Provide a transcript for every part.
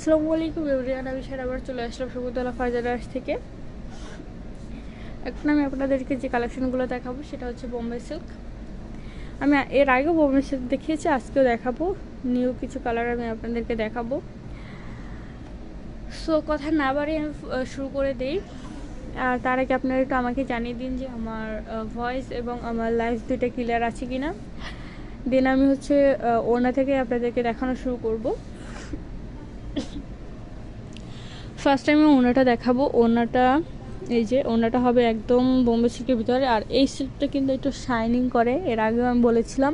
আসসালামু আলাইকুম এভরিয়ান আমি সারা আবার চলে আসলাম সবুতলা ফাজারাস থেকে। এখন আমি আপনাদেরকে যে কালেকশনগুলো দেখাবো, সেটা হচ্ছে বোম্বে সিল্ক। আমি এর আগেও বোম্বে সিল্ক দেখিয়েছি, আজকেও দেখাবো। নিউ কিছু কালার আমি আপনাদেরকে দেখাবো। সো, কথা না বাড়িয়ে আমি শুরু করে দিই। আর তার আগে আপনারা একটু আমাকে জানিয়ে দিন যে আমার ভয়েস এবং আমার লাইফ দুইটা ক্লিয়ার আছে কি না দেন আমি হচ্ছে ওনা থেকে আপনাদেরকে দেখানো শুরু করব। ফার্স্ট টাইমে ওনাটা দেখাবো। ওনাটা, এই যে, ওনাটা হবে একদম বোম্বে সিল্কের ভিতরে। আর এই সিল্কটা কিন্তু একটু শাইনিং করে, এর আগেও আমি বলেছিলাম।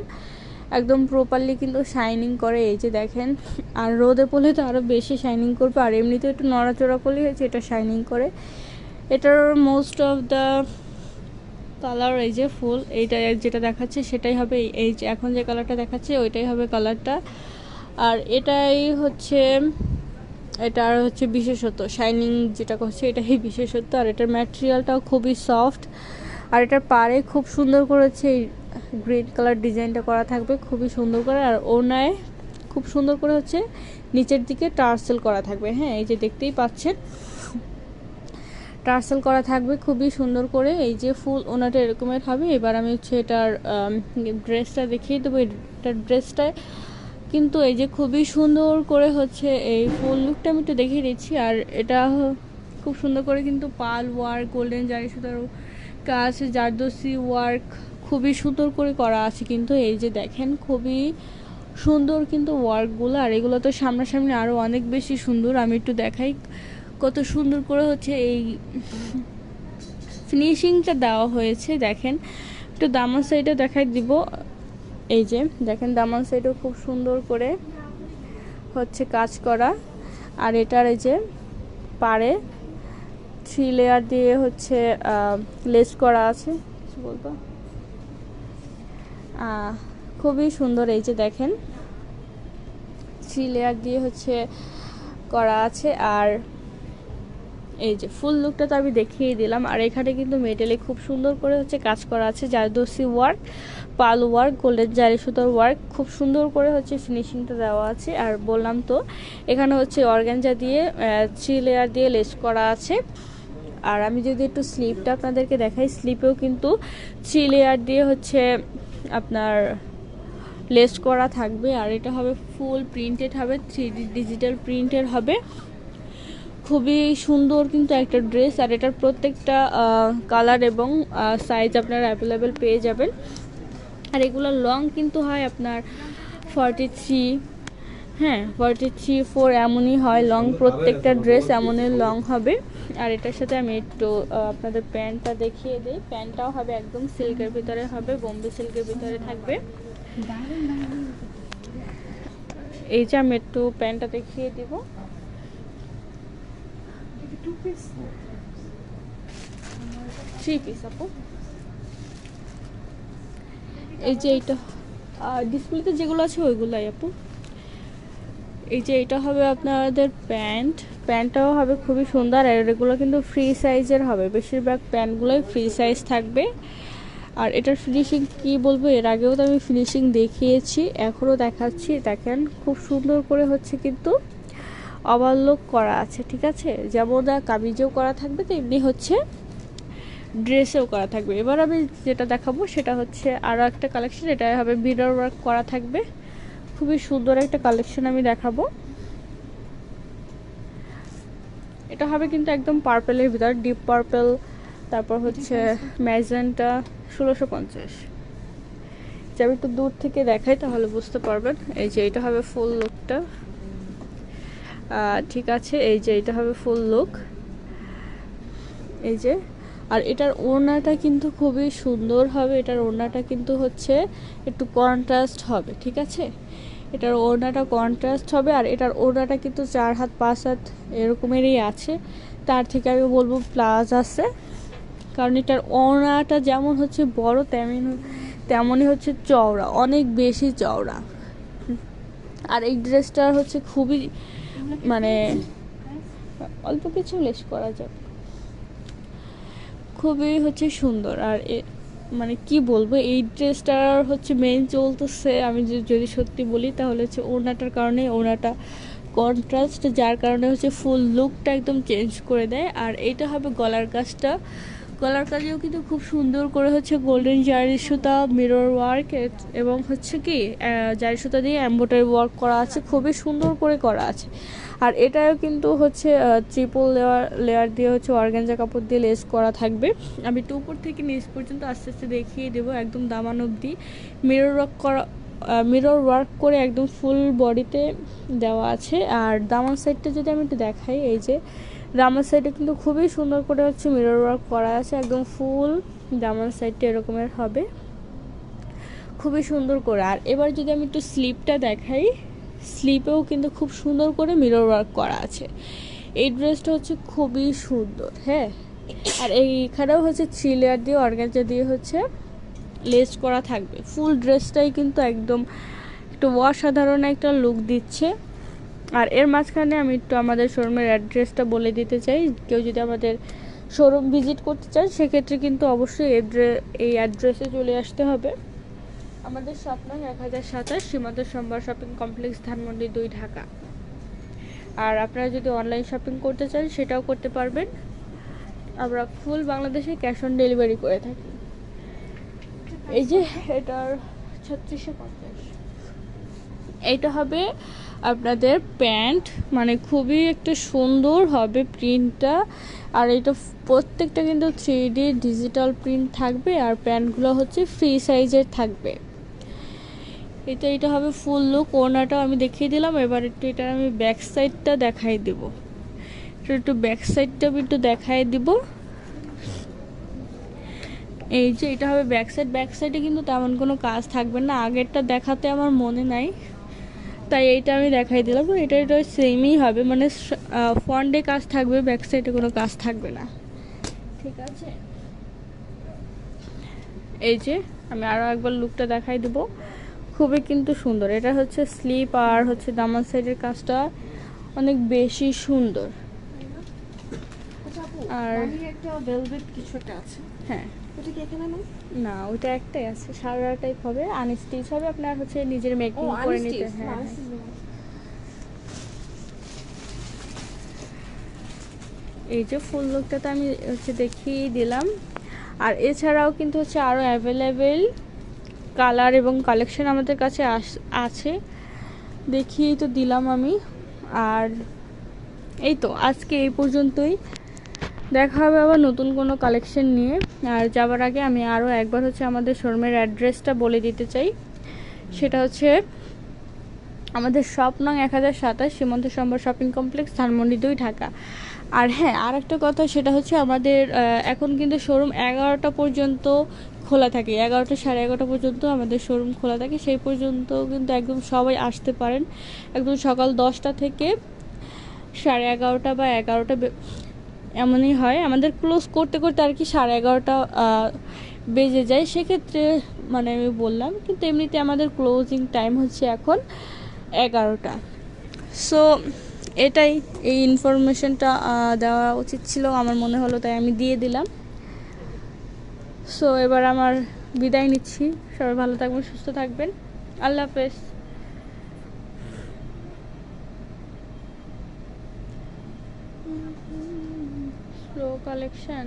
একদম প্রপারলি কিন্তু শাইনিং করে। এই যে দেখেন, আর রোদে পড়লে তো আরও বেশি শাইনিং করবে। আর এমনিতে একটু নড়াচড়া করলে হয়েছে, এটা শাইনিং করে। এটার মোস্ট অফ দ্য কালার এই যে ফুল, এইটা যেটা দেখাচ্ছে, সেটাই হবে এই যে এখন যে কালারটা দেখাচ্ছে, ওইটাই হবে কালারটা আর এটাই হচ্ছে এটার হচ্ছে বিশেষত্ব। শাইনিং যেটা করছে এটাই বিশেষত্ব। আর এটার ম্যাটেরিয়ালটাও খুবই সফট আর এটার পাড়ে খুব সুন্দর করেছে এই গ্রিন কালার ডিজাইনটা করা থাকবে। খুবই সুন্দর করে। আর ওনায় খুব সুন্দর করে হচ্ছে নিচের দিকে টার্সেল করা থাকবে। হ্যাঁ এই যে দেখতেই পাচ্ছেন। টার্সেল করা থাকবে খুবই সুন্দর করে। এই যে ফুল ওনাটা এরকমের হবে। এবার আমি হচ্ছে এটার ড্রেসটা দেখিয়ে দেবো। এটার ড্রেসটায় কিন্তু এই যে খুবই সুন্দর করে হচ্ছে এই ফুল লুকটা আমি একটু দেখিয়ে দিচ্ছি, আর এটা খুব সুন্দর করে কিন্তু পাল ওয়ার্ক গোল্ডেন জারি সুতার কাজ জারদোসি ওয়ার্ক খুবই সুন্দর করে করা আছে। কিন্তু এই যে দেখেন খুবই সুন্দর কিন্তু ওয়ার্কগুলো আর এগুলো তো সামনাসামনি আরও অনেক বেশি সুন্দর। আমি একটু দেখাই কত সুন্দর করে হচ্ছে এই ফিনিশিংটা দেওয়া হয়েছে। দেখেন একটু দামান সাইডে দেখাই দিব। এই যে, দেখেন দামান সাইডও খুব সুন্দর করে হচ্ছে কাজ করা। আর এটার এই যে পারে থ্রি লেয়ার দিয়ে হচ্ছে লেস করা আছে। কিছু বলব খুবই সুন্দর এই যে দেখেন। থ্রি লেয়ার দিয়ে হচ্ছে করা আছে। আর এই যে ফুল লুকটা তো আমি দেখিয়ে দিলাম। আর এখানে কিন্তু মেটেলে খুব সুন্দর করে হচ্ছে কাজ করা আছে। জারদোসি ওয়ার্ক পাল ওয়ার্ক গোল্ডেন জারি সুতোর ওয়ার্ক খুব সুন্দর করে হচ্ছে ফিনিশিংটা দেওয়া আছে। আর বললাম তো, এখানে হচ্ছে অর্গ্যানজা দিয়ে থ্রি লেয়ার দিয়ে লেস করা আছে। আর আমি যদি একটু স্লিপটা আপনাদেরকে দেখাই স্লিপেও কিন্তু থ্রি লেয়ার দিয়ে হচ্ছে আপনার লেস করা থাকবে। আর এটা হবে ফুল প্রিন্টেড হবে থ্রি ডিজিটাল প্রিন্টের হবে। খুবই সুন্দর কিন্তু একটা ড্রেস আর এটার প্রত্যেকটা কালার এবং সাইজ আপনারা অ্যাভেলেবেল পেয়ে যাবেন। আর এগুলো লং কিন্তু হয় আপনার ফর্টি থ্রি হ্যাঁ ফর্টি থ্রি ফোর এমনই হয় লং প্রত্যেকটা ড্রেস এমনই লং হবে। আর এটার সাথে আমি একটু আপনাদের প্যান্টটা দেখিয়ে দিই। প্যান্টটাও হবে একদম সিল্কের ভিতরে হবে, বোম্বে সিল্কের ভিতরে থাকবে। এই যে আমি একটু প্যান্টটা দেখিয়ে দিব। থ্রি পিস আপু। এই যে এইটা ডিসপ্লেতে যেগুলো আছে ওইগুলাই, আপু। এই যে এটা হবে আপনাদের প্যান্ট। প্যান্টটাও হবে খুবই সুন্দর, আর এগুলো কিন্তু ফ্রি সাইজের হবে। বেশিরভাগ প্যান্টগুলোই ফ্রি সাইজ থাকবে। আর এটার ফিনিশিং কি বলব, এর আগেও তো আমি ফিনিশিং দেখিয়েছি, এখনও দেখাচ্ছি। দেখেন, খুব সুন্দর করে হচ্ছে কিন্তু ওভারলোক করা আছে, ঠিক আছে? যেমন কামিজেও করা থাকবে, তেমনি হচ্ছে ড্রেসেও করা থাকবে। এবার আমি যেটা দেখাবো, সেটা হচ্ছে আরও একটা কালেকশন এটা হবে মিরর ওয়ার্ক করা থাকবে। খুবই সুন্দর একটা কালেকশন আমি দেখাবো। এটা হবে কিন্তু একদম পার্পেলের ভিতর ডিপ পার্পেল তারপর হচ্ছে ম্যাজেন্টা ষোলোশো পঞ্চাশ। যে আমি একটু দূর থেকে দেখাই, তাহলে বুঝতে পারবেন। এই যে, এটা হবে ফুল লুকটা ঠিক আছে, এই যে এটা হবে ফুল লুক এই যে, আর এটার ওড়নাটা কিন্তু খুবই সুন্দর হবে, এটার ওড়নাটা কিন্তু হচ্ছে একটু কন্ট্রাস্ট হবে, ঠিক আছে? এটার ওড়নাটা কন্ট্রাস্ট হবে, আর এটার ওড়নাটা কিন্তু চার হাত, পাঁচ হাত এরকমেরই আছে। তার থেকে আমি বলব প্লাস আছে কারণ এটার ওড়নাটা যেমন হচ্ছে বড়, তেমন তেমনই হচ্ছে চওড়া, অনেক বেশি চওড়া। আর এই ড্রেসটার হচ্ছে খুবই মানে অল্প কিছু লেস করা যাবে খুবই হচ্ছে সুন্দর। আর মানে কি বলব, এই ড্রেসটার হচ্ছে মেন চলতেছে, আমি যদি সত্যি বলি, তাহলে হচ্ছে ওড়নাটার কারণে, ওড়নাটা কন্ট্রাস্ট যার কারণে হচ্ছে ফুল লুকটা একদম চেঞ্জ করে দেয়। আর এটা হবে গলার কাজটা। গলার কাজেও কিন্তু খুব সুন্দর করে হচ্ছে গোল্ডেন জারি সুতা মিরর ওয়ার্ক এবং হচ্ছে কি জারি সুতা দিয়ে এম্ব্রয়ডারি ওয়ার্ক করা আছে, খুবই সুন্দর করে করা আছে। আর এটাও কিন্তু হচ্ছে ট্রিপল লেয়ার লেয়ার দিয়ে হচ্ছে অর্গানজা কাপড় দিয়ে লেস করা থাকবে। আমি একটু উপর থেকে নিচ পর্যন্ত আস্তে আস্তে দেখিয়ে দেবো, একদম দামান অবধি। মিরর ওয়ার্ক করা মিরর ওয়ার্ক করে একদম ফুল বডিতে দেওয়া আছে। আর দামান সাইডটা যদি আমি একটু দেখাই, এই যে দামান সাইডে কিন্তু খুবই সুন্দর করে হচ্ছে মিরর ওয়ার্ক করা আছে, একদম ফুল দামান সাইডটা এরকমের হবে। খুবই সুন্দর করে। আর এবার যদি আমি একটু স্লিপটা দেখাই, স্লিপেও কিন্তু খুব সুন্দর করে মিরর ওয়ার্ক করা আছে। এই ড্রেসটা হচ্ছে খুবই সুন্দর হ্যাঁ? আর এইখানেও হচ্ছে থ্রি লেয়ার দিয়ে অর্গানজা দিয়ে হচ্ছে লেস করা থাকবে। ফুল ড্রেসটাই কিন্তু একদম একটু অসাধারণ একটা লুক দিচ্ছে। আর এর মাঝখানে আমি একটু আমাদের শোরুমের অ্যাড্রেসটা বলে দিতে চাই। কেউ যদি আমাদের শোরুম ভিজিট করতে চান সেক্ষেত্রে কিন্তু অবশ্যই এই অ্যাড্রেসে চলে আসতে হবে। আমাদের স্বপ্ন এক হাজার সাতাশ, সীমান্ত সোমবার শপিং কমপ্লেক্স ধানমন্ডি দুই, ঢাকা। আর আপনারা যদি অনলাইন শপিং করতে চান, সেটাও করতে পারবেন। আমরা ফুল বাংলাদেশে ক্যাশ অন ডেলিভারি করে থাকি। এই যে, এটার ছত্রিশশো পঞ্চাশ। এইটা হবে আপনাদের প্যান্ট মানে খুবই একটা সুন্দর হবে প্রিন্টটা। আর এটা প্রত্যেকটা কিন্তু থ্রি ডিজিটাল প্রিন্ট থাকবে আর প্যান্টগুলো হচ্ছে ফ্রি সাইজের থাকবে। এটা এটা হবে ফুল লুক ওনাটাও আমি দেখিয়ে দিলাম। এবার একটু এটার আমি ব্যাক সাইডটা দেখাই দেব। একটু ব্যাক সাইডটা একটু দেখাই দিব। এই যে, এটা হবে ব্যাক সাইড। ব্যাক সাইডে কিন্তু তেমন কোনো কাজ থাকবে না। আগেরটা দেখাতে আমার মনে নাই। তাই এইটা আমি দেখাই দিলাম এটা এটা সেমই হবে মানে ফ্রন্টে কাজ থাকবে ব্যাক সাইডে কোনো কাজ থাকবে না। ঠিক আছে? এই যে আমি আরও একবার লুকটা দেখাই দেবো। খুবই কিন্তু সুন্দর। এটা হচ্ছে স্লিপ আর হচ্ছে দামান সাইডের কাজটা অনেক বেশি সুন্দর। আচ্ছা আর- একটা ভেলভেট কিছু একটা আছে। হ্যাঁ। ওটা কি এখানে না না ওইটা একটাই আছে সারা টাইপ হবে আনস্টিচ হবে আপনার হচ্ছে নিজের মেকিং করে নিতে হ্যাঁ হ্যাঁ। এই যে ফুল লুকটা তো আমি হচ্ছে দেখিয়ে দিলাম। আর এছাড়াও কিন্তু হচ্ছে আরও অ্যাভেলেবেল কালার এবং কালেকশন আমাদের কাছে আছে। দেখিয়েই তো দিলাম আমি। আর এই তো আজকে এই পর্যন্তই। দেখা হবে আবার নতুন কোনো কালেকশন নিয়ে। আর যাওয়ার আগে আমি আরও একবার হচ্ছে আমাদের শোরুমের অ্যাড্রেসটা বলে দিতে চাই। সেটা হচ্ছে আমাদের শপ নং এক হাজার সাতাশ সীমন্ত সম্বর শপিং কমপ্লেক্স ধানমন্ডি দুই, ঢাকা। আর হ্যাঁ আর একটা কথা, সেটা হচ্ছে আমাদের এখন কিন্তু শোরুম এগারোটা পর্যন্ত খোলা থাকে। এগারোটা সাড়ে এগারোটা পর্যন্ত আমাদের শোরুম খোলা থাকে। সেই পর্যন্ত কিন্তু একদম সবাই আসতে পারেন। একদম সকাল দশটা থেকে সাড়ে এগারোটা বা এগারোটা এমনই হয়। আমাদের ক্লোজ করতে করতে আর কি সাড়ে এগারোটা বেজে যায়। সেক্ষেত্রে মানে আমি বললাম, কিন্তু এমনিতে আমাদের ক্লোজিং টাইম হচ্ছে এখন এগারোটা। সো এটাই। এই ইনফরমেশনটা দেওয়া উচিত ছিল, আমার মনে হলো, তাই আমি দিয়ে দিলাম। সো এবার আমার বিদায় নিচ্ছি। সবাই ভালো থাকবেন, সুস্থ থাকবেন। আল্লাহ হাফেজ। Slow collection